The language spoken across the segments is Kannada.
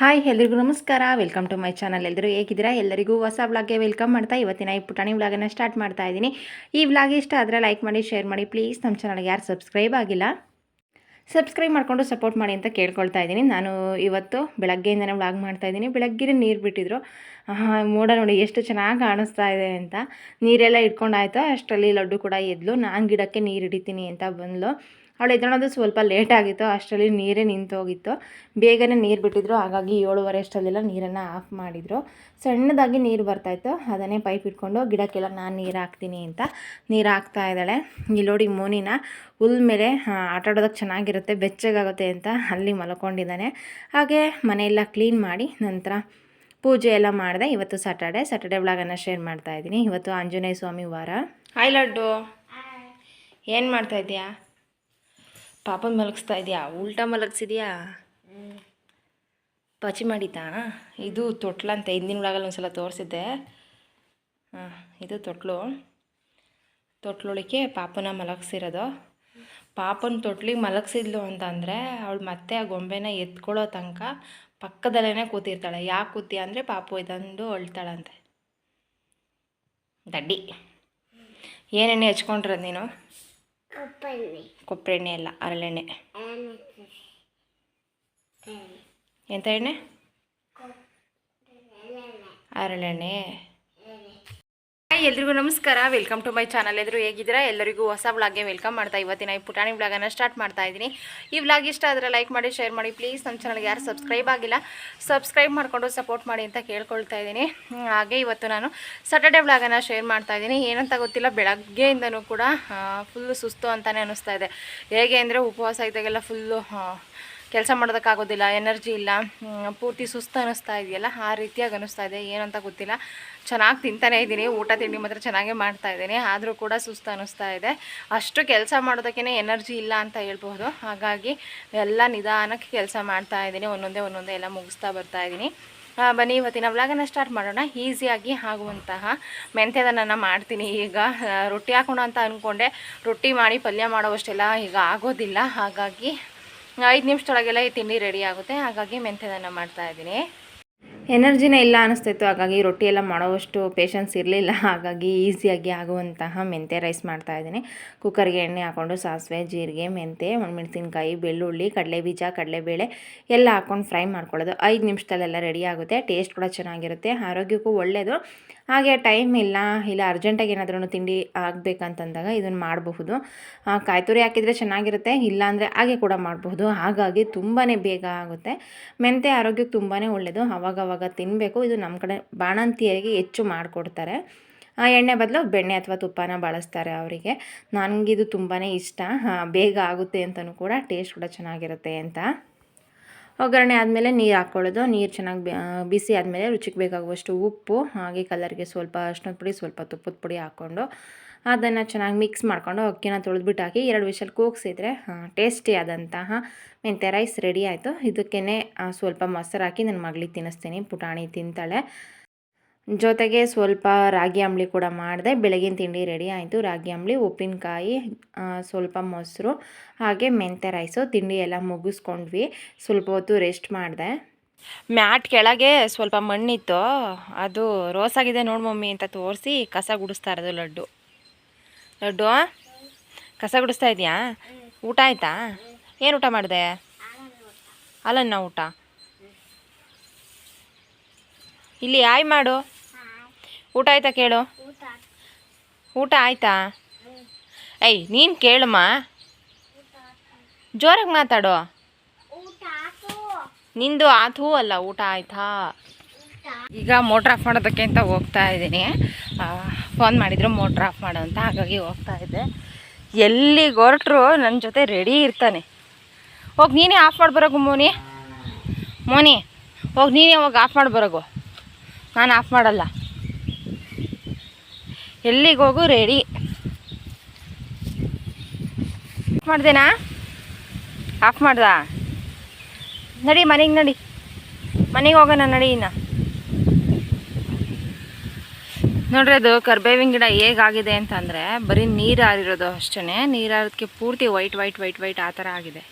ಹಾಯ್, ಎಲ್ರಿಗೂ ನಮಸ್ಕಾರ. ವೆಲ್ಕಮ್ ಟು ಮೈ ಚಾನಲ್ ಎಲ್ಲರೂ ಹೇಗಿದ್ದೀರಾ? ಎಲ್ಲರಿಗೂ ಹೊಸ ವ್ಲಾಗ್ಗೆ ವೆಲ್ಕಮ್ ಮಾಡ್ತಾ ಇವತ್ತಿನ ಈ ಪುಟಾಣಿ ವ್ಲಾಗನ್ನು ಸ್ಟಾರ್ಟ್ ಮಾಡ್ತಾ ಇದ್ದೀನಿ. ಈ ವ್ಲಾಗ್ ಇಷ್ಟ ಆದರೆ ಲೈಕ್ ಮಾಡಿ ಶೇರ್ ಮಾಡಿ. ಪ್ಲೀಸ್ ನಮ್ಮ ಚಾನಲ್ಗೆ ಯಾರು ಸಬ್ಸ್ಕ್ರೈಬ್ ಆಗಿಲ್ಲ ಸಬ್ಸ್ಕ್ರೈಬ್ ಮಾಡಿಕೊಂಡು ಸಪೋರ್ಟ್ ಮಾಡಿ ಅಂತ ಕೇಳ್ಕೊಳ್ತಾ ಇದ್ದೀನಿ. ನಾನು ಇವತ್ತು ಬೆಳಗ್ಗೆಯಿಂದನೇ ವ್ಲಾಗ್ ಮಾಡ್ತಾ ಇದ್ದೀನಿ. ಬೆಳಗ್ಗೆ ನೀರು ಬಿಟ್ಟಿದ್ರು. ಮೋಡ ನೋಡಿ ಎಷ್ಟು ಚೆನ್ನಾಗಿ ಕಾಣಿಸ್ತಾ ಇದೆ ಅಂತ. ನೀರೆಲ್ಲ ಇಟ್ಕೊಂಡಾಯ್ತು ಅಷ್ಟರಲ್ಲಿ ಲಡ್ಡು ಕೂಡ ಎದ್ಲು. ನಾನು ಗಿಡಕ್ಕೆ ನೀರು ಹಿಡಿತೀನಿ ಅಂತ ಬಂದ್ಲು. ಅವಳು ಎದ್ದಳೋದು ಸ್ವಲ್ಪ ಲೇಟ್ ಆಗಿತ್ತು ಅಷ್ಟರಲ್ಲಿ ನೀರೇ ನಿಂತೋಗಿತ್ತು ಬೇಗನೆ ನೀರು ಬಿಟ್ಟಿದ್ರು ಹಾಗಾಗಿ ಏಳುವರೆ ಅಷ್ಟರಲ್ಲೆಲ್ಲ ನೀರನ್ನು ಆಫ್ ಮಾಡಿದರು. ಸಣ್ಣದಾಗಿ ನೀರು ಬರ್ತಾಯಿತ್ತು ಅದನ್ನೇ ಪೈಪ್ ಇಟ್ಕೊಂಡು ಗಿಡಕ್ಕೆಲ್ಲ ನಾನು ನೀರು ಹಾಕ್ತೀನಿ ಅಂತ. ನೀರು ಹಾಕ್ತಾ ಇದ್ದಾಳೆ. ಇಲ್ಲೋಡಿ ನೋಡಿ ಮೋನಿನ ಹುಲ್ ಮೇಲೆ ಆಟಾಡೋದಕ್ಕೆ ಆಟ ಆಡೋದಕ್ಕೆ ಚೆನ್ನಾಗಿರುತ್ತೆ ಬೆಚ್ಚಗಾಗುತ್ತೆ ಅಂತ ಅಲ್ಲಿ ಮಲ್ಕೊಂಡಿದ್ದಾನೆ. ಹಾಗೆ ಮನೆಯೆಲ್ಲ ಕ್ಲೀನ್ ಮಾಡಿ ನಂತರ ಪೂಜೆ ಎಲ್ಲ ಮಾಡಿದೆ. ಇವತ್ತು ಸಾಟರ್ಡೆ ಸಾಟರ್ಡೆ ವ್ಲಾಗನ್ನು ಶೇರ್ ಮಾಡ್ತಾ ಇದ್ದೀನಿ. ಇವತ್ತು ಆಂಜನೇಯ ಸ್ವಾಮಿ ವಾರ. ಹಾಯ್ ಲಡ್ಡು. ಏನು ಮಾಡ್ತಾ ಇದೀಯಾ ಪಾಪನ ಮಲಗಿಸ್ತಾ ಇದೆಯಾ? ಉಲ್ಟಾ ಮಲಗಿಸಿದ್ಯಾ? ಪಚಿ ಮಾಡಿತಾ ಇದು ತೊಟ್ಲಂತ ಹಿಂದಿನ ಒಳಗಲ್ಲಿ ಒಂದು ಸಲ ತೋರಿಸಿದ್ದೆ. ಹಾಂ, ಇದು ತೊಟ್ಲು. ತೊಟ್ಲೊಳಕ್ಕೆ ಪಾಪನ ಮಲಗಿಸಿರೋದು. ಪಾಪನ ತೊಟ್ಲಿಗೆ ಮಲಗಿಸಿದ್ಲು ಅಂತಂದರೆ ಅವಳು ಮತ್ತೆ ಆ ಗೊಂಬೆನ ಎತ್ಕೊಳ್ಳೋ ತನಕ ಪಕ್ಕದಲ್ಲೇ ಕೂತಿರ್ತಾಳೆ. ಯಾಕೆ ಕೂತಿ ಅಂದರೆ ಪಾಪು ಇದಂದು ಅಳ್ತಾಳಂತೆ. ದಡ್ಡಿ. ಏನೆಣ್ಣೆ ಹಚ್ಕೊಂಡಿರೋದು ನೀನು? ಕೊಬ್ಬರಿ ಎಣ್ಣೆ ಅಲ್ಲ ಹರಳೆಣ್ಣೆ ಎಂತ ಎಣ್ಣೆ? ಹರಳೆಣ್ಣೆ ಎಲ್ರಿಗೂ ನಮಸ್ಕಾರ. ವೆಲ್ಕಮ್ ಟು ಮೈ ಚಾನಲ್ ಎದುರು ಹೇಗಿದ್ದೀರಾ? ಎಲ್ಲರಿಗೂ ಹೊಸ ವ್ಲಾಗ್ಗೆ ವೆಲ್ಕಮ್ ಮಾಡ್ತಾ ಇವತ್ತಿನ ಈ ಪುಟಾಣಿ ವ್ಲಾಗನ್ನು ಸ್ಟಾರ್ಟ್ ಮಾಡ್ತಾ ಇದ್ದೀನಿ. ಈ ವ್ಲಾಗ್ ಇಷ್ಟ ಆದರೆ ಲೈಕ್ ಮಾಡಿ ಶೇರ್ ಮಾಡಿ. ಪ್ಲೀಸ್ ನಮ್ಮ ಚಾನಲ್ಗೆ ಯಾರು ಸಬ್ಸ್ಕ್ರೈಬ್ ಆಗಿಲ್ಲ ಸಬ್ಸ್ಕ್ರೈಬ್ ಮಾಡಿಕೊಂಡು ಸಪೋರ್ಟ್ ಮಾಡಿ ಅಂತ ಕೇಳ್ಕೊಳ್ತಾ ಇದ್ದೀನಿ. ಹಾಗೆ ಇವತ್ತು ನಾನು ಸಟರ್ಡೆ ವ್ಲಾಗನ್ನು ಶೇರ್ ಮಾಡ್ತಾ ಇದ್ದೀನಿ. ಏನಂತ ಗೊತ್ತಿಲ್ಲ, ಬೆಳಗ್ಗೆಯಿಂದನೂ ಕೂಡ ಫುಲ್ಲು ಸುಸ್ತು ಅಂತಲೇ ಅನ್ನಿಸ್ತಾ ಇದೆ. ಹೇಗೆ ಅಂದರೆ ಉಪವಾಸ ಇದ್ದಾಗೆಲ್ಲ ಫುಲ್ಲು ಕೆಲಸ ಮಾಡೋದಕ್ಕಾಗೋದಿಲ್ಲ ಎನರ್ಜಿ ಇಲ್ಲ ಪೂರ್ತಿ ಸುಸ್ತು ಅನ್ನಿಸ್ತಾ ಇದೆಯಲ್ಲ, ಆ ರೀತಿಯಾಗಿ ಅನ್ನಿಸ್ತಾ ಇದೆ. ಏನಂತ ಗೊತ್ತಿಲ್ಲ. ಚೆನ್ನಾಗಿ ತಿಂತಾನೆ ಇದ್ದೀನಿ. ಊಟ, ತಿಂಡಿ ಮಾತ್ರ ಚೆನ್ನಾಗೇ ಮಾಡ್ತಾ ಇದ್ದೀನಿ. ಆದರೂ ಕೂಡ ಸುಸ್ತು ಅನ್ನಿಸ್ತಾ ಇದೆ. ಅಷ್ಟು ಕೆಲಸ ಮಾಡೋದಕ್ಕೇ ಎನರ್ಜಿ ಇಲ್ಲ ಅಂತ ಹೇಳ್ಬೋದು ಹಾಗಾಗಿ ಎಲ್ಲ ನಿಧಾನಕ್ಕೆ ಕೆಲಸ ಮಾಡ್ತಾ ಇದ್ದೀನಿ. ಒಂದೊಂದೇ ಒಂದೊಂದೇ ಎಲ್ಲ ಮುಗಿಸ್ತಾ ಬರ್ತಾ ಇದ್ದೀನಿ. ಬನ್ನಿ, ಇವತ್ತಿನ ವ್ಲಾಗನ್ನು ಸ್ಟಾರ್ಟ್ ಮಾಡೋಣ. ಈಸಿಯಾಗಿ ಆಗುವಂತಹ ಮೆಂತ್ಯದನ್ನ ಮಾಡ್ತೀನಿ. ಈಗ ರೊಟ್ಟಿ ಹಾಕೋಣ ಅಂತ ಅಂದ್ಕೊಂಡೆ ರೊಟ್ಟಿ ಮಾಡಿ ಪಲ್ಯ ಮಾಡೋವಷ್ಟೆಲ್ಲ ಈಗ ಆಗೋದಿಲ್ಲ. ಹಾಗಾಗಿ ಐದು ನಿಮಿಷದೊಳಗೆಲ್ಲ ಈ ತಿಂಡಿ ರೆಡಿ ಆಗುತ್ತೆ. ಹಾಗಾಗಿ ಮೆಂತ್ಯದನ್ನ ಮಾಡ್ತಾ ಇದ್ದೀನಿ. ಎನರ್ಜಿನೇ ಇಲ್ಲ ಅನಿಸ್ತಿತ್ತು. ಹಾಗಾಗಿ ರೊಟ್ಟಿ ಎಲ್ಲ ಮಾಡೋವಷ್ಟು ಪೇಷನ್ಸ್ ಇರಲಿಲ್ಲ. ಹಾಗಾಗಿ ಈಸಿಯಾಗಿ ಆಗುವಂತಹ ಮೆಂತ್ಯ ರೈಸ್ ಮಾಡ್ತಾ ಇದ್ದೀನಿ. ಕುಕ್ಕರ್ಗೆ ಎಣ್ಣೆ ಹಾಕ್ಕೊಂಡು ಸಾಸಿವೆ, ಜೀರಿಗೆ, ಮೆಂತ್ಯ ಒಣಮೆಣಸಿನ್ಕಾಯಿ ಬೆಳ್ಳುಳ್ಳಿ ಕಡಲೆ ಬೀಜ ಕಡಲೆಬೇಳೆ ಎಲ್ಲ ಹಾಕ್ಕೊಂಡು ಫ್ರೈ ಮಾಡ್ಕೊಳ್ಳೋದು. ಐದು ನಿಮಿಷದಲ್ಲೆಲ್ಲ ರೆಡಿ ಆಗುತ್ತೆ. ಟೇಸ್ಟ್ ಕೂಡ ಚೆನ್ನಾಗಿರುತ್ತೆ. ಆರೋಗ್ಯಕ್ಕೂ ಒಳ್ಳೆಯದು ಹಾಗೆ ಟೈಮ್ ಇಲ್ಲ ಇಲ್ಲ ಅರ್ಜೆಂಟಾಗಿ ಏನಾದ್ರೂ ತಿಂಡಿ ಆಗಬೇಕಂತಂದಾಗ ಇದನ್ನು ಮಾಡಬಹುದು. ಆ, ಕಾಯಿ ತುರಿ ಹಾಕಿದರೆ ಚೆನ್ನಾಗಿರುತ್ತೆ ಇಲ್ಲಾಂದರೆ ಹಾಗೆ ಕೂಡ ಮಾಡಬಹುದು. ಹಾಗಾಗಿ ತುಂಬಾ ಬೇಗ ಆಗುತ್ತೆ. ಮೆಂತೆ ಆರೋಗ್ಯಕ್ಕೆ ತುಂಬಾ ಒಳ್ಳೆಯದು ಅವಾಗವಾಗ ತಿನ್ನಬೇಕು ಇದು ನಮ್ಮ ಕಡೆ ಬಾಣಂತಿಯರಿಗೆ ಹೆಚ್ಚು ಮಾಡಿಕೊಡ್ತಾರೆ. ಆ ಎಣ್ಣೆ ಬದಲು ಬೆಣ್ಣೆ ಅಥವಾ ತುಪ್ಪನ ಬಳಸ್ತಾರೆ ಅವರಿಗೆ. ನನಗಿದು ತುಂಬಾ ಇಷ್ಟ. ಬೇಗ ಆಗುತ್ತೆ ಅಂತಲೂ ಕೂಡ ಟೇಸ್ಟ್ ಕೂಡ ಚೆನ್ನಾಗಿರುತ್ತೆ ಅಂತ. ಒಗ್ಗರಣೆ ಆದಮೇಲೆ ನೀರು ಹಾಕ್ಕೊಳ್ಳೋದು ನೀರು ಚೆನ್ನಾಗಿ ಬಿಸಿ ಆದಮೇಲೆ ರುಚಿಗೆ ಬೇಕಾಗುವಷ್ಟು ಉಪ್ಪು, ಹಾಗೆ ಕಲರ್ಗೆ ಸ್ವಲ್ಪ ಅರ್ಶಿನದ ಪುಡಿ, ಸ್ವಲ್ಪ ತುಪ್ಪದ ಪುಡಿ ಹಾಕ್ಕೊಂಡು ಅದನ್ನು ಚೆನ್ನಾಗಿ ಮಿಕ್ಸ್ ಮಾಡಿಕೊಂಡು ಅಕ್ಕಿನ ತೊಳೆದ್ಬಿಟ್ಟು ಹಾಕಿ ಎರಡು ವಿಷಲ್ ಕೂಗಿಸಿದ್ರೆ ಟೇಸ್ಟಿ ಆದಂತಹ ಮೆಂತ್ಯ ರೈಸ್ ರೆಡಿ ಆಯಿತು. ಇದಕ್ಕೇ ಸ್ವಲ್ಪ ಮೊಸರು ಹಾಕಿ ನನ್ನ ಮಗಳಿಗೆ ತಿನ್ನಿಸ್ತೀನಿ. ಪುಟಾಣಿ ತಿಂತಾಳೆ. ಜೊತೆಗೆ ಸ್ವಲ್ಪ ರಾಗಿ ಅಂಬಲಿ ಕೂಡ ಮಾಡಿದೆ. ಬೆಳಗಿನ ತಿಂಡಿ ರೆಡಿ ಆಯಿತು. ರಾಗಿ ಅಂಬಲಿ, ಉಪ್ಪಿನಕಾಯಿ ಸ್ವಲ್ಪ ಮೊಸರು, ಹಾಗೆ ಮೆಂತ್ಯ ರೈಸು, ತಿಂಡಿ ಎಲ್ಲ ಮುಗಿಸ್ಕೊಂಡ್ವಿ. ಸ್ವಲ್ಪ ಹೊತ್ತು ರೆಸ್ಟ್ ಮಾಡಿದೆ. ಮ್ಯಾಟ್ ಕೆಳಗೆ ಸ್ವಲ್ಪ ಮಣ್ಣಿತ್ತು. ಅದು ರೋಸ್ ಆಗಿದೆ ನೋಡು ಮಮ್ಮಿ ಅಂತ ತೋರಿಸಿ ಕಸ ಗುಡಿಸ್ತಾ ಇರೋದು ಲಡ್ಡು. ಲಡ್ಡು ಕಸ ಗುಡಿಸ್ತಾ ಇದೆಯಾ? ಊಟ ಆಯಿತಾ? ಏನು ಊಟ ಮಾಡಿದೆ? ಅಲ್ಲನ್ನ ಊಟ. ಇಲ್ಲಿ ಆಯ್ ಮಾಡು. ಊಟ ಆಯ್ತಾ ಕೇಳು? ಊಟ ಆಯ್ತಾ? ಏಯ್, ನೀನು ಕೇಳಮ್ಮ ಜೋರಾಗಿ ಮಾತಾಡು. ನಿಂದು ಆತು ಅಲ್ಲ, ಊಟ ಆಯ್ತಾ? ಈಗ ಮೋಟ್ರ್ ಆಫ್ ಮಾಡೋದಕ್ಕೆ ಅಂತ ಹೋಗ್ತಾ ಇದ್ದೀನಿ. ಫೋನ್ ಮಾಡಿದ್ರು ಮೋಟ್ರ್ ಆಫ್ ಮಾಡು ಅಂತ, ಹಾಗಾಗಿ ಹೋಗ್ತಾ ಇದ್ದೆ. ಎಲ್ಲಿ ಹೊರಟ್ರು ನನ್ನ ಜೊತೆ ರೆಡಿ ಇರ್ತಾನೆ. ಹೋಗಿ, ನೀನೇ ಆಫ್ ಮಾಡಿ ಬರೋಗು ಮೋನಿ ಮೋನಿ ಹೋಗಿ, ನೀನೇ ಹೋಗಿ ಆಫ್ ಮಾಡಿ ಬರೋಗು ನಾನು ಆಫ್ ಮಾಡಲ್ಲ. ಎಲ್ಲಿಗೆ ಹೋಗು ರೆಡಿ ಮಾಡ್ದೇನಾ? ಆಫ್ ಮಾಡ್ದ? ನಡಿ ಮನೆಗೆ ನಡಿ. ಮನೆಗೆ ಹೋಗೋಣ ನಡಿ ಇನ್ನ. ನೋಡ್ರಿ ಅದು ಕರ್ಬೇವಿನ ಗಿಡ ಹೇಗಾಗಿದೆ ಅಂತಂದರೆ ಬರೀ ನೀರು ಹಾರಿರೋದು ಅಷ್ಟೇ ನೀರು ಹಾರೋದಕ್ಕೆ ಪೂರ್ತಿ ವೈಟ್ ವೈಟ್ ವೈಟ್ ವೈಟ್ ಆ ಥರ ಆಗಿದೆ.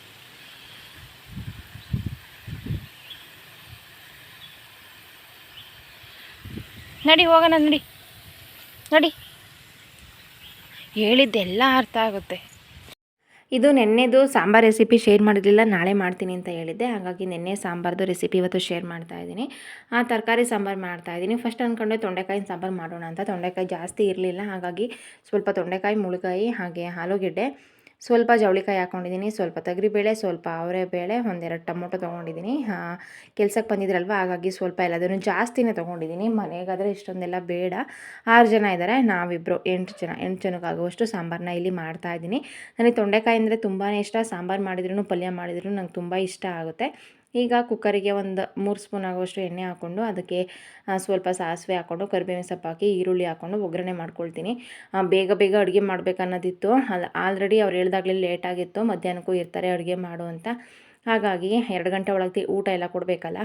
ನಡಿ, ಹೋಗೋಣ, ನಡಿ. ನಡಿ. ಹೇಳಿದ್ದೆಲ್ಲ ಅರ್ಥ ಆಗುತ್ತೆ. ಇದು ನೆನ್ನೆದು ಸಾಂಬಾರ್ ರೆಸಿಪಿ ಶೇರ್ ಮಾಡಿರಲಿಲ್ಲ, ನಾಳೆ ಮಾಡ್ತೀನಿ ಅಂತ ಹೇಳಿದ್ದೆ. ಹಾಗಾಗಿ ನೆನ್ನೆ ಸಾಂಬಾರ್ದು ರೆಸಿಪಿ ಇವತ್ತು ಶೇರ್ ಮಾಡ್ತಾ ಇದ್ದೀನಿ. ಆ ತರಕಾರಿ ಸಾಂಬಾರು ಮಾಡ್ತಾ ಇದ್ದೀನಿ. ಫಸ್ಟ್ ಅಂದ್ಕೊಂಡೆ ತೊಂಡೆಕಾಯಿನ ಸಾಂಬಾರು ಮಾಡೋಣ ಅಂತ. ತೊಂಡೆಕಾಯಿ ಜಾಸ್ತಿ ಇರಲಿಲ್ಲ. ಹಾಗಾಗಿ ಸ್ವಲ್ಪ ತೊಂಡೆಕಾಯಿ ಮುಳುಗಾಯಿ ಹಾಗೆ ಆಲೂಗೆಡ್ಡೆ ಸ್ವಲ್ಪ ಜವಳಿಕಾಯಿ ಹಾಕೊಂಡಿದ್ದೀನಿ, ಸ್ವಲ್ಪ ತೊಗರಿಬೇಳೆ, ಸ್ವಲ್ಪ ಅವರೆಬೇಳೆ, ಒಂದೆರಡು ಟೊಮೊಟೊ ತೊಗೊಂಡಿದ್ದೀನಿ. ಕೆಲ್ಸಕ್ಕೆ ಬಂದಿದ್ರಲ್ವ, ಹಾಗಾಗಿ ಸ್ವಲ್ಪ ಎಲ್ಲದನ್ನು ಜಾಸ್ತಿನೇ ತೊಗೊಂಡಿದ್ದೀನಿ. ಮನೆಗಾದರೆ ಇಷ್ಟೊಂದೆಲ್ಲ ಬೇಡ. ಆರು ಜನ ಇದ್ದಾರೆ ನಾವಿಬ್ಬರು ಎಂಟು ಜನ, ಎಂಟು ಜನಕ್ಕಾಗುವಷ್ಟು ಸಾಂಬಾರನ್ನ ಇಲ್ಲಿ ಮಾಡ್ತಾ ಇದ್ದೀನಿ. ನನಗೆ ತೊಂಡೆಕಾಯಿ ಅಂದರೆ ತುಂಬಾ ಇಷ್ಟ. ಸಾಂಬಾರು ಮಾಡಿದ್ರೂ ಪಲ್ಯ ಮಾಡಿದ್ರೂ ನಂಗೆ ತುಂಬ ಇಷ್ಟ ಆಗುತ್ತೆ. ಈಗ ಕುಕ್ಕರಿಗೆ ಒಂದು ಮೂರು ಸ್ಪೂನ್ ಆಗುವಷ್ಟು ಎಣ್ಣೆ ಹಾಕ್ಕೊಂಡು ಅದಕ್ಕೆ ಸ್ವಲ್ಪ ಸಾಸಿವೆ ಹಾಕ್ಕೊಂಡು, ಕರಿಬೇವಿನ ಸೊಪ್ಪು ಹಾಕಿ, ಈರುಳ್ಳಿ ಹಾಕ್ಕೊಂಡು ಒಗ್ಗರಣೆ ಮಾಡ್ಕೊಳ್ತೀನಿ. ಬೇಗ ಬೇಗ ಅಡುಗೆ ಮಾಡಬೇಕನ್ನೋದಿತ್ತು. ಅಲ್ಲಿ ಆಲ್ರೆಡಿ ಅವ್ರು ಹೇಳ್ದಾಗಲೇ ಲೇಟಾಗಿತ್ತು ಮಧ್ಯಾಹ್ನಕ್ಕೂ ಇರ್ತಾರೆ ಅಡುಗೆ ಮಾಡು ಅಂತ. ಹಾಗಾಗಿ ಎರಡು ಗಂಟೆ ಒಳಗೆ ಊಟ ಎಲ್ಲ ಕೊಡಬೇಕಲ್ಲ.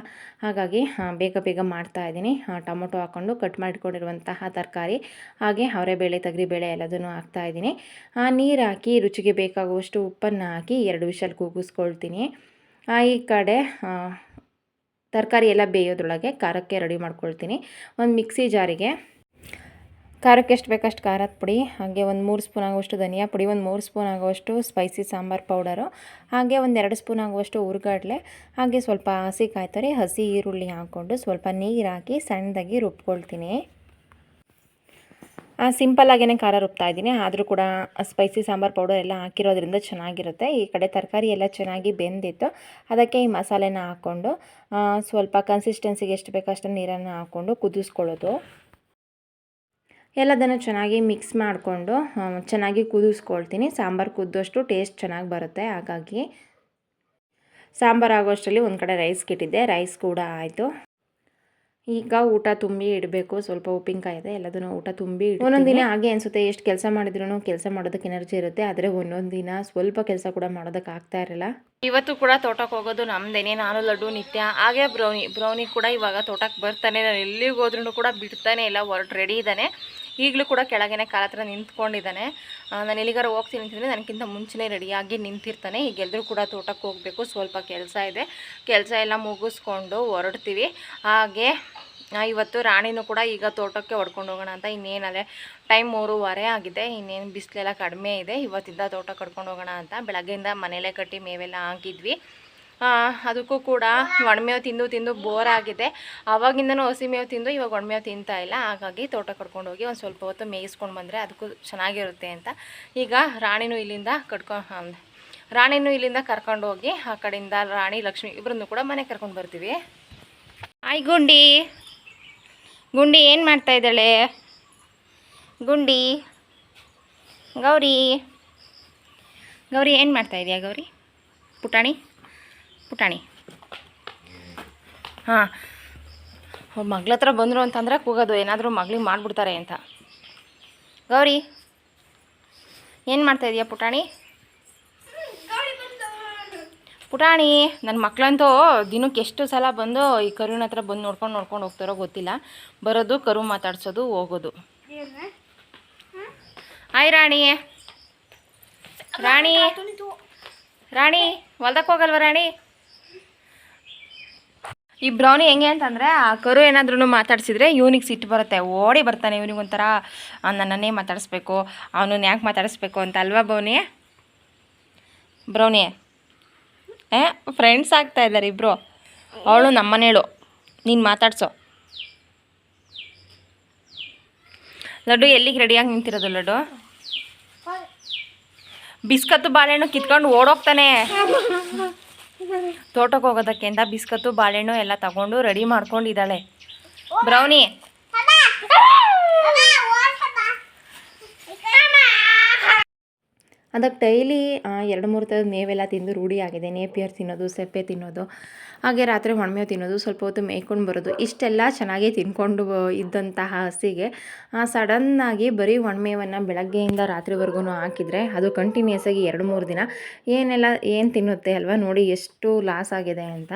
ಹಾಗಾಗಿ ಬೇಗ ಬೇಗ ಮಾಡ್ತಾ ಇದ್ದೀನಿ. ಟೊಮೊಟೊ ಹಾಕ್ಕೊಂಡು ಕಟ್ ಮಾಡಿಕೊಂಡಿರುವಂತಹ ತರಕಾರಿ, ಹಾಗೆ ಅವರೆಬೇಳೆ, ತೊಗರಿಬೇಳೆ ಎಲ್ಲದನ್ನು ಹಾಕ್ತಾ ಇದ್ದೀನಿ. ನೀರು ಹಾಕಿ ರುಚಿಗೆ ಬೇಕಾಗುವಷ್ಟು ಉಪ್ಪನ್ನು ಹಾಕಿ ಎರಡು ವಿಷಲ್ ಕೂಗಿಸ್ಕೊಳ್ತೀನಿ. ಈ ಕಡೆ ತರಕಾರಿ ಎಲ್ಲ ಬೇಯೋದ್ರೊಳಗೆ ಖಾರಕ್ಕೆ ರೆಡಿ ಮಾಡ್ಕೊಳ್ತೀನಿ. ಒಂದು ಮಿಕ್ಸಿ ಜಾರಿಗೆ. ಖಾರಕ್ಕೆ ಎಷ್ಟು ಬೇಕಷ್ಟು ಖಾರದ ಪುಡಿ, ಹಾಗೆ ಒಂದು ಮೂರು ಸ್ಪೂನ್ ಆಗುವಷ್ಟು ಧನಿಯಾ ಪುಡಿ, ಒಂದು ಮೂರು ಸ್ಪೂನ್ ಆಗುವಷ್ಟು ಸ್ಪೈಸಿ ಸಾಂಬಾರು ಪೌಡರು ಹಾಗೆ ಒಂದು ಎರಡು ಸ್ಪೂನ್ ಆಗುವಷ್ಟು ಹುರ್ಗಡ್ಲೆ, ಹಾಗೆ ಸ್ವಲ್ಪ ಹಸಿ ಕಾಯ್ತರಿ, ಹಸಿ ಈರುಳ್ಳಿ ಹಾಕ್ಕೊಂಡು ಸ್ವಲ್ಪ ನೀರು ಹಾಕಿ ಸಣ್ಣದಾಗಿ ರುಬ್ಕೊಳ್ತೀನಿ. ಸಿಂಪಲ್ಲಾಗೇ ಖಾರ ರುಬ್ತಾ ಇದ್ದೀನಿ. ಆದರೂ ಕೂಡ ಸ್ಪೈಸಿ ಸಾಂಬಾರು ಪೌಡರ್ ಎಲ್ಲ ಹಾಕಿರೋದ್ರಿಂದ ಚೆನ್ನಾಗಿರುತ್ತೆ. ಈ ಕಡೆ ತರಕಾರಿ ಎಲ್ಲ ಚೆನ್ನಾಗಿ ಬೆಂದಿತ್ತು. ಅದಕ್ಕೆ ಈ ಮಸಾಲೆನ ಹಾಕ್ಕೊಂಡು ಸ್ವಲ್ಪ ಕನ್ಸಿಸ್ಟೆನ್ಸಿಗೆ ಎಷ್ಟು ಬೇಕೋ ಅಷ್ಟು ನೀರನ್ನು ಹಾಕ್ಕೊಂಡು ಕುದಿಸ್ಕೊಳ್ಳೋದು. ಎಲ್ಲದನ್ನು ಚೆನ್ನಾಗಿ ಮಿಕ್ಸ್ ಮಾಡಿಕೊಂಡು ಚೆನ್ನಾಗಿ ಕುದಿಸ್ಕೊಳ್ತೀನಿ. ಸಾಂಬಾರು ಕುದ್ದಷ್ಟು ಟೇಸ್ಟ್ ಚೆನ್ನಾಗಿ ಬರುತ್ತೆ. ಹಾಗಾಗಿ ಸಾಂಬಾರು ಆಗೋಷ್ಟರಲ್ಲಿ ಒಂದು ಕಡೆ ರೈಸ್ ಇಟ್ಟಿದ್ದೆ. ರೈಸ್ ಕೂಡ ಆಯಿತು. ಈಗ ಊಟ ತುಂಬಿ ಇಡಬೇಕು. ಸ್ವಲ್ಪ ಉಪ್ಪಿನಕಾಯಿ ಇದೆ ಎಲ್ಲದನ್ನು ಊಟ ತುಂಬಿ ಒಂದೊಂದು ದಿನ ಹಾಗೆ ಅನಿಸುತ್ತೆ ಎಷ್ಟು ಕೆಲಸ ಮಾಡಿದ್ರು ಕೆಲಸ ಮಾಡೋದಕ್ಕೆ ಎನರ್ಜಿ ಇರುತ್ತೆ. ಆದರೆ ಒಂದೊಂದು ದಿನ ಸ್ವಲ್ಪ ಕೆಲಸ ಕೂಡ ಮಾಡೋದಕ್ಕೆ ಆಗ್ತಾ ಇರಲ್ಲ. ಇವತ್ತು ಕೂಡ ತೋಟಕ್ಕೆ ಹೋಗೋದು ನಮ್ದೇನೆ. ನಾನು ಲಡ್ಡು ನಿತ್ಯ. ಹಾಗೆ ಬ್ರೌನಿ ಬ್ರೌನಿ ಕೂಡ ಇವಾಗ ತೋಟಕ್ಕೆ ಬರ್ತಾನೆ. ನಾನು ಎಲ್ಲಿಗೆ ಹೋದ್ರೂ ಕೂಡ ಬಿಡ್ತಾನೆ ಇಲ್ಲ ಹೊರಟು ರೆಡಿ ಇದ್ದಾನೆ. ಈಗಲೂ ಕೂಡ ಕೆಳಗೇನೆ ಕಾಲ ಹತ್ರ ನಿಂತ್ಕೊಂಡಿದ್ದಾನೆ. ನಾನು ಎಲ್ಲಿಗಾರ ಹೋಗ್ತೀನಿ ಅಂತಂದರೆ ನನಗಿಂತ ಮುಂಚೆನೇ ರೆಡಿಯಾಗಿ ನಿಂತಿರ್ತಾನೆ. ಈಗ ಎಲ್ಲರೂ ಕೂಡ ತೋಟಕ್ಕೆ ಹೋಗಬೇಕು. ಸ್ವಲ್ಪ ಕೆಲಸ ಇದೆ. ಕೆಲಸ ಎಲ್ಲ ಮುಗಿಸ್ಕೊಂಡು ಹೊರಡ್ತೀವಿ. ಹಾಗೆ ಇವತ್ತು ರಾಣಿನೂ ಕೂಡ ಈಗ ತೋಟಕ್ಕೆ ಹೊಡ್ಕೊಂಡು ಹೋಗೋಣ ಅಂತ ಇನ್ನೇನಲ್ಲೇ ಟೈಮ್ ಮೂರುವರೆ ಆಗಿದೆ, ಇನ್ನೇನು ಬಿಸಿಲೆಲ್ಲ ಕಡಿಮೆ ಇದೆ, ಇವತ್ತಿಂದ ತೋಟ ಕಡ್ಕೊಂಡು ಹೋಗೋಣ ಅಂತ ಬೆಳಗ್ಗೆಯಿಂದ ಮನೇಲೆ ಕಟ್ಟಿ ಮೇವೆಲ್ಲ ಹಾಕಿದ್ವಿ. ಅದಕ್ಕೂ ಕೂಡ ಒಣಮೇವು ತಿಂದು ತಿಂದು ಬೋರ್ ಆಗಿದೆ. ಆವಾಗಿಂದನೂ ಹಸಿ ಮೇವು ತಿಂದು ಇವಾಗ ಒಣಮೇವು ತಿಂತಾ ಇಲ್ಲ, ಹಾಗಾಗಿ ತೋಟ ಕಡ್ಕೊಂಡು ಹೋಗಿ ಒಂದು ಸ್ವಲ್ಪ ಹೊತ್ತು ಮೇಯಿಸ್ಕೊಂಡು ಬಂದರೆ ಅದಕ್ಕೂ ಚೆನ್ನಾಗಿರುತ್ತೆ ಅಂತ. ಈಗ ರಾಣಿನೂ ಇಲ್ಲಿಂದ ಕಟ್ಕೊ ರಾಣಿನೂ ಇಲ್ಲಿಂದ ಕರ್ಕೊಂಡು ಹೋಗಿ ಆ ಕಡೆಯಿಂದ ರಾಣಿ, ಲಕ್ಷ್ಮಿ ಇಬ್ಬರನ್ನು ಕೂಡ ಮನೆ ಕರ್ಕೊಂಡು ಬರ್ತೀವಿ. ಆಯ್ ಗುಂಡಿ ಏನು ಮಾಡ್ತಾ ಇದ್ದಾಳೆ? ಗುಂಡಿ. ಗೌರಿ. ಗೌರಿ ಏನು ಮಾಡ್ತಾ ಇದೆಯಾ ಗೌರಿ? ಪುಟಾಣಿ? ಪುಟಾಣಿ. ಹಾಂ. ಮಗ್ಳ ಹತ್ರ ಬಂದರು ಅಂತಂದ್ರೆ ಕೂಗೋದು, ಏನಾದರೂ ಮಗಳಿಗೆ ಮಾಡಿಬಿಡ್ತಾರೆ ಅಂತ. ಗೌರಿ, ಏನು ಮಾಡ್ತಾ ಇದೆಯಾ ಪುಟಾಣಿ? ಪುಟಾಣಿ ನನ್ನ ಮಕ್ಕಳಂತೂ ದಿನಕ್ಕೆ ಎಷ್ಟು ಸಲ ಬಂದು ಈ ಕರುವಿನ ಹತ್ರ ಬಂದು ನೋಡ್ಕೊಂಡು ನೋಡ್ಕೊಂಡು ಹೋಗ್ತಾರೋ ಗೊತ್ತಿಲ್ಲ. ಬರೋದು ಕರು ಮಾತಾಡ್ಸೋದು, ಹೋಗೋದು. ಹಾಯ್ ರಾಣಿ. ರಾಣಿ. ರಾಣಿ ಹೊಲ್ದಕ್ಕೆ ಹೋಗಲ್ವ ರಾಣಿ? ಈ ಬ್ರೌನಿ ಹೆಂಗೆ ಅಂತಂದರೆ, ಆ ಕರು ಏನಾದ್ರೂ ಮಾತಾಡ್ಸಿದ್ರೆ ಇವನಿಗೆ ಸಿಟ್ಟು ಬರುತ್ತೆ. ಓಡಿ ಬರ್ತಾನೆ ಇವನಿಗೆ ಒಂಥರ ನನ್ನನ್ನೇ ಮಾತಾಡಿಸ್ಬೇಕು, ಅವನನ್ನ ಯಾಕೆ ಮಾತಾಡಿಸ್ಬೇಕು ಅಂತ ಅಲ್ವಾ ಬ್ರೌನಿ? ಬ್ರೌನಿ. ಏ ಫ್ರೆಂಡ್ಸ್ ಆಗ್ತಾ ಇದ್ದಾರೆ ಇಬ್ಬರು ಅವಳು ನಮ್ಮನೇಳು. ನೀನು ಮಾತಾಡ್ಸೋ. ಲಡ್ಡು ಎಲ್ಲಿಗೆ ರೆಡಿಯಾಗಿ ನಿಂತಿರೋದು ಲಡ್ಡು? ಬಿಸ್ಕತ್ತು ಬಾಳೆಹಣ್ಣು ಕಿತ್ಕೊಂಡು ಓಡೋಗ್ತಾನೆ. ತೋಟಕ್ಕೆ ಹೋಗೋದಕ್ಕೆ ಅಂತ ಬಿಸ್ಕತ್ತು, ಬಾಳೆಹಣ್ಣು ಎಲ್ಲ ತಗೊಂಡು ರೆಡಿ ಮಾಡ್ಕೊಂಡಿದ್ದಾಳೆ. ಬ್ರೌನಿ ಅದಕ್ಕೆ ಡೈಲಿ ಎರಡು ಮೂರು ಥರದ ಮೇವೆಲ್ಲ ತಿಂದು ರೂಢಿಯಾಗಿದೆ ನೇಪಿಯರ್ ತಿನ್ನೋದು, ಸೆಪ್ಪೆ ತಿನ್ನೋದು, ಹಾಗೆ ರಾತ್ರಿ ಒಣಮೇವು ತಿನ್ನೋದು, ಸ್ವಲ್ಪ ಹೊತ್ತು ಮೇಯ್ಕೊಂಡು ಬರೋದು, ಇಷ್ಟೆಲ್ಲ ಚೆನ್ನಾಗಿ ತಿನ್ಕೊಂಡು ಇದ್ದಂತಹ ಹಸಿಗೆ ಸಡನ್ನಾಗಿ ಬರೀ ಒಣಮೇವನ್ನು ಬೆಳಗ್ಗೆಯಿಂದ ರಾತ್ರಿವರೆಗೂ ಹಾಕಿದರೆ ಅದು ಕಂಟಿನ್ಯೂಸ್ ಆಗಿ ಎರಡು ಮೂರು ದಿನ ಏನೆಲ್ಲ, ಏನು ತಿನ್ನುತ್ತೆ ಅಲ್ವಾ ನೋಡಿ ಎಷ್ಟು ಲಾಸ್ ಆಗಿದೆ ಅಂತ.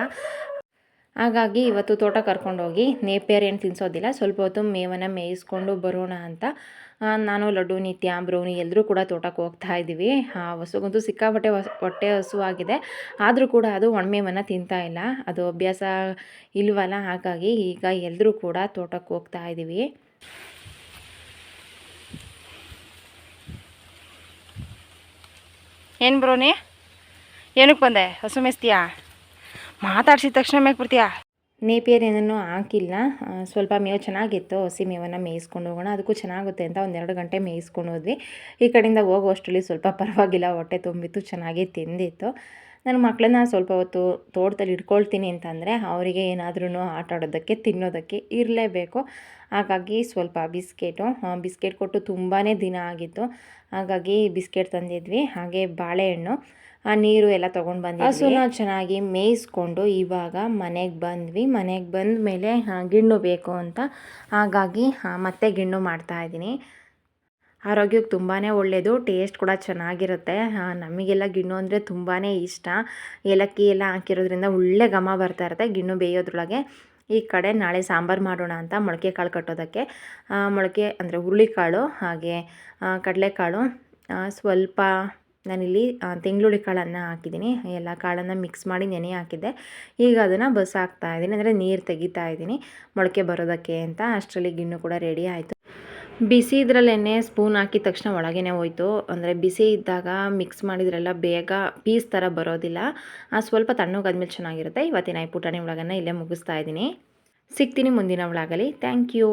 ಹಾಗಾಗಿ ಇವತ್ತು ತೋಟ ಕರ್ಕೊಂಡೋಗಿ, ನೇಪಿಯರ್ ಏನು ತಿನ್ನಿಸೋದಿಲ್ಲ ಸ್ವಲ್ಪ ಹೊತ್ತು ಮೇವನ್ನು ಮೇಯಿಸ್ಕೊಂಡು ಬರೋಣ ಅಂತ ನಾನು ಲಡ್ಡು, ನಿತ್ಯ, ಬ್ರೌನಿ ಎಲ್ಲರೂ ಕೂಡ ತೋಟಕ್ಕೆ ಹೋಗ್ತಾ ಇದ್ದೀವಿ. ಹಸುಗಂತೂ ಸಿಕ್ಕಾಪಟ್ಟೆ ಹೊಟ್ಟೆ ಹಸುವಾಗಿದೆ ಆದರೂ ಕೂಡ ಅದು ಒಣಮೇವನ್ನು ತಿಂತಾ ಇಲ್ಲ. ಅದು ಅಭ್ಯಾಸ ಇಲ್ವಲ್ಲ, ಹಾಗಾಗಿ ಈಗ ಎಲ್ಲರೂ ಕೂಡ ತೋಟಕ್ಕೆ ಹೋಗ್ತಾ ಇದ್ದೀವಿ. ಏನು ಬ್ರೋನಿ? ಏನಕ್ಕೆ ಬಂದೆ? ಹಸು ಮೇಸ್ತೀಯಾ ಮಾತಾಡ್ಸಿದ ತಕ್ಷಣ ಮೇಕ್ ಬರ್ತೀಯಾ ನೇಪಿಯರ್ ಏನನ್ನು ಹಾಕಿಲ್ಲ ಸ್ವಲ್ಪ ಮೇವು ಚೆನ್ನಾಗಿತ್ತು. ಹಸಿ ಮೇವನ್ನು ಮೇಯಿಸ್ಕೊಂಡು ಹೋಗೋಣ. ಅದಕ್ಕೂ ಚೆನ್ನಾಗುತ್ತೆ ಅಂತ ಒಂದೆರಡು ಗಂಟೆ ಮೇಯಿಸ್ಕೊಂಡು ಹೋದ್ವಿ. ಈ ಕಡೆಯಿಂದ ಹೋಗುವಷ್ಟರಲ್ಲಿ ಸ್ವಲ್ಪ ಪರವಾಗಿಲ್ಲ. ಹೊಟ್ಟೆ ತುಂಬಿತ್ತು. ಚೆನ್ನಾಗಿ ತಿಂದಿತ್ತು. ನನ್ನ ಮಕ್ಕಳನ್ನ ಸ್ವಲ್ಪ ಹೊತ್ತು ತೋಟದಲ್ಲಿ ಇಟ್ಕೊಳ್ತೀನಿ ಅಂತಂದರೆ ಅವರಿಗೆ ಏನಾದ್ರೂ ಆಟ ಆಡೋದಕ್ಕೆ, ತಿನ್ನೋದಕ್ಕೆ ಇರಲೇಬೇಕು. ಹಾಗಾಗಿ ಸ್ವಲ್ಪ ಬಿಸ್ಕೆಟು ಬಿಸ್ಕೆಟ್ ಕೊಟ್ಟು ತುಂಬಾ ದಿನ ಆಗಿತ್ತು. ಹಾಗಾಗಿ ಬಿಸ್ಕೆಟ್ ತಂದಿದ್ವಿ. ಹಾಗೆ ಬಾಳೆಹಣ್ಣು. ಆ ನೀರು ಎಲ್ಲ ತೊಗೊಂಡು ಬಂದ್ವಿ ಹಸುನ ಚೆನ್ನಾಗಿ ಮೇಯಿಸ್ಕೊಂಡು ಇವಾಗ ಮನೆಗೆ ಬಂದ್ವಿ. ಮನೆಗೆ ಬಂದ ಮೇಲೆ ಗಿಣ್ಣು ಬೇಕು ಅಂತ. ಹಾಗಾಗಿ ಮತ್ತೆ ಗಿಣ್ಣು ಮಾಡ್ತಾ ಇದ್ದೀನಿ. ಆರೋಗ್ಯಕ್ಕೆ ತುಂಬಾ ಒಳ್ಳೆಯದು ಟೇಸ್ಟ್ ಕೂಡ ಚೆನ್ನಾಗಿರುತ್ತೆ. ನಮಗೆಲ್ಲ ಗಿಣ್ಣು ಅಂದರೆ ತುಂಬಾ ಇಷ್ಟ. ಏಲಕ್ಕಿ ಎಲ್ಲ ಹಾಕಿರೋದ್ರಿಂದ ಒಳ್ಳೆ ಘಮ ಬರ್ತಾ ಇರುತ್ತೆ ಗಿಣ್ಣು ಬೇಯೋದ್ರೊಳಗೆ. ಈ ಕಡೆ ನಾಳೆ ಸಾಂಬಾರು ಮಾಡೋಣ ಅಂತ ಮೊಳಕೆ ಕಾಳು ಕಟ್ಟೋದಕ್ಕೆ. ಮೊಳಕೆ ಅಂದರೆ ಹುರುಳಿಕಾಳು, ಹಾಗೆ ಕಡಲೆಕಾಳು ಸ್ವಲ್ಪ ನಾನಿಲ್ಲಿ ತೆಂಗುಳಿ ಕಾಳನ್ನು ಹಾಕಿದ್ದೀನಿ. ಎಲ್ಲ ಕಾಳನ್ನು ಮಿಕ್ಸ್ ಮಾಡಿ ನೆನೆ ಹಾಕಿದ್ದೆ. ಈಗ ಅದನ್ನು ಬಸ್ ಹಾಕ್ತಾ ಇದ್ದೀನಿ. ಅಂದರೆ ನೀರು ತೆಗಿತಾ ಇದ್ದೀನಿ. ಮೊಳಕೆ ಬರೋದಕ್ಕೆ ಅಂತ. ಅಷ್ಟರಲ್ಲಿ ಗಿಣ್ಣು ಕೂಡ ರೆಡಿ ಆಯಿತು. ಬಿಸಿ ಇದ್ರಲ್ಲೇ ಸ್ಪೂನ್ ಹಾಕಿದ ತಕ್ಷಣ ಒಳಗೇನೆ ಹೋಯ್ತು. ಅಂದರೆ ಬಿಸಿ ಇದ್ದಾಗ ಮಿಕ್ಸ್ ಮಾಡಿದ್ರೆಲ್ಲ ಬೇಗ ಪೀಸ್ ಥರ ಬರೋದಿಲ್ಲ. ಸ್ವಲ್ಪ ತಣ್ಣಗಾದ್ಮೇಲೆ ಚೆನ್ನಾಗಿರುತ್ತೆ. ಇವತ್ತಿನ ಈ ಪುಟಾಣಿ ಒಳಗನ್ನು ಇಲ್ಲೇ ಮುಗಿಸ್ತಾ ಇದ್ದೀನಿ. ಸಿಗ್ತೀನಿ ಮುಂದಿನ ಒಳಗಲಿ ಥ್ಯಾಂಕ್ ಯು